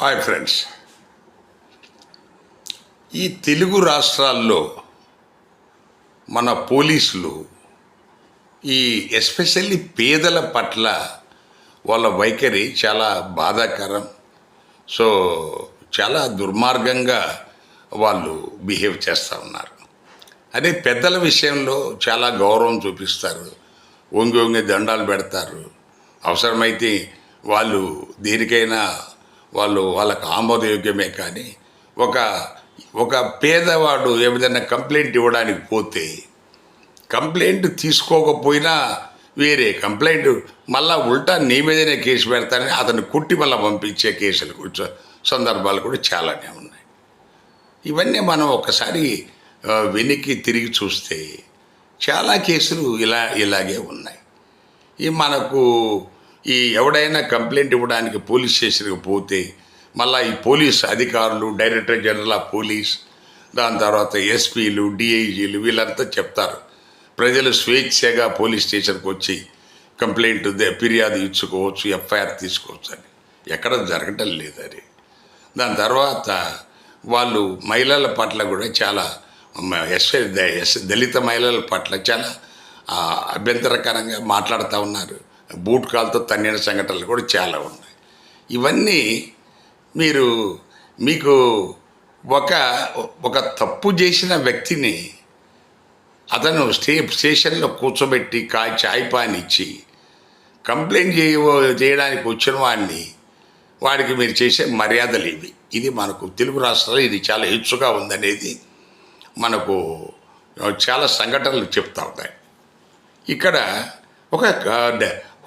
Hi friends ఈ తెలుగు రాష్ట్రాల్లో మన పోలీసులు ఈ ఎస్పెషల్లీ పేదల పట్ల వాళ్ళ వైఖరి చాలా బాధాకరం. సో చాలా దుర్మార్గంగా వాళ్ళు బిహేవ్ చేస్తూ ఉన్నారు. అదే పెద్దల విషయంలో చాలా గౌరవం చూపిస్తారు. వంగి వంగి దండాలు పెడతారు. అవసరమైతే వాళ్ళు దేనికైనా వాళ్ళు వాళ్ళకు ఆమోదయోగ్యమే కానీ ఒక ఒక పేదవాడు ఏదైనా కంప్లైంట్ ఇవ్వడానికి పోతే కంప్లైంట్ తీసుకోకపోయినా వేరే కంప్లైంట్ మళ్ళా ఉల్టా నీ మీదనే కేసు పెడతానని అతను కుట్టి మళ్ళీ పంపించే కేసులు కూర్చో సందర్భాలు కూడా చాలానే ఉన్నాయి. ఇవన్నీ మనం ఒకసారి వెనక్కి తిరిగి చూస్తే చాలా కేసులు ఇలా ఇలాగే ఉన్నాయి. ఈ మనకు ఈ ఎవడైనా కంప్లైంట్ ఇవ్వడానికి పోలీస్ స్టేషన్కి పోతే మళ్ళీ ఈ పోలీస్ అధికారులు డైరెక్టర్ జనరల్ ఆఫ్ పోలీస్ దాని తర్వాత ఎస్పీలు డిఐజీలు వీళ్ళంతా చెప్తారు. ప్రజలు స్వేచ్ఛగా పోలీస్ స్టేషన్కి వచ్చి కంప్లైంట్ ఫిర్యాదు ఇచ్చుకోవచ్చు ఎఫ్ఐఆర్ తీసుకోవచ్చు అని. ఎక్కడ జరగటం లేదు అది. దాని తర్వాత వాళ్ళు మహిళల పట్ల కూడా చాలా మ- ఎస్ ఎస్ దళిత మహిళల పట్ల చాలా అభ్యంతరకరంగా మాట్లాడుతూ ఉన్నారు. బూట్ కాల్తో తన్నిన సంఘటనలు కూడా చాలా ఉన్నాయి. ఇవన్నీ మీరు మీకు ఒక ఒక తప్పు చేసిన వ్యక్తిని అతను స్టే స్టేషన్లో కూర్చోబెట్టి కా చాయ్ పానిచ్చి ఇచ్చి కంప్లైంట్ చేయ చేయడానికి వచ్చిన వాడిని వాడికి మీరు చేసే మర్యాదలు ఇవి. ఇది మనకు తెలుగు రాష్ట్రాల్లో ఇది చాలా హెచ్చుగా ఉందనేది మనకు చాలా సంఘటనలు చెప్తా ఉంటాయి ఇక్కడ ఒక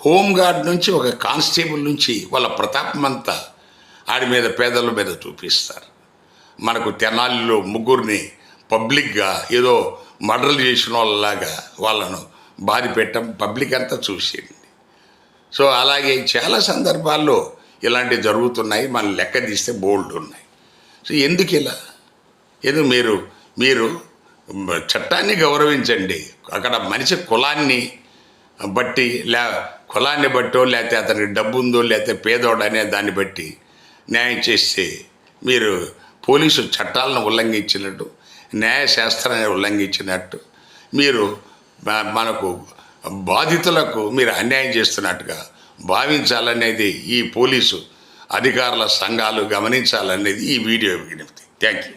హోంగార్డ్ హోమ్ గార్డ్ నుంచి ఒక కానిస్టేబుల్ నుంచి వాళ్ళ ప్రతాపం అంతా ఆడి మీద పేదల మీద చూపిస్తారు. మనకు తెనాలిలో ముగ్గురిని పబ్లిక్గా ఏదో మర్డర్లు చేసిన వాళ్ళలాగా వాళ్ళను బాధ పెట్టడం పబ్లిక్ అంతా చూసేయండి. సో అలాగే చాలా సందర్భాల్లో ఇలాంటివి జరుగుతున్నాయి. మనం లెక్క తీస్తే బోల్డ్ ఉన్నాయి. సో ఎందుకు ఇలా? ఏదో మీరు మీరు చట్టాన్ని గౌరవించండి. అక్కడ మనిషి కులాన్ని బట్టి లే కులాన్ని బట్టో లేకపోతే అతనికి డబ్బు ఉందో లేకపోతే పేదోడు అనే దాన్ని బట్టి న్యాయం చేస్తే మీరు పోలీసు చట్టాలను ఉల్లంఘించినట్టు న్యాయశాస్త్రాన్ని ఉల్లంఘించినట్టు మీరు మనకు బాధితులకు మీరు అన్యాయం చేస్తున్నట్టుగా భావించాలనేది ఈ పోలీసు అధికారుల సంఘాలు గమనించాలనేది ఈ వీడియో విజ్ఞప్తి థ్యాంక్ యూ.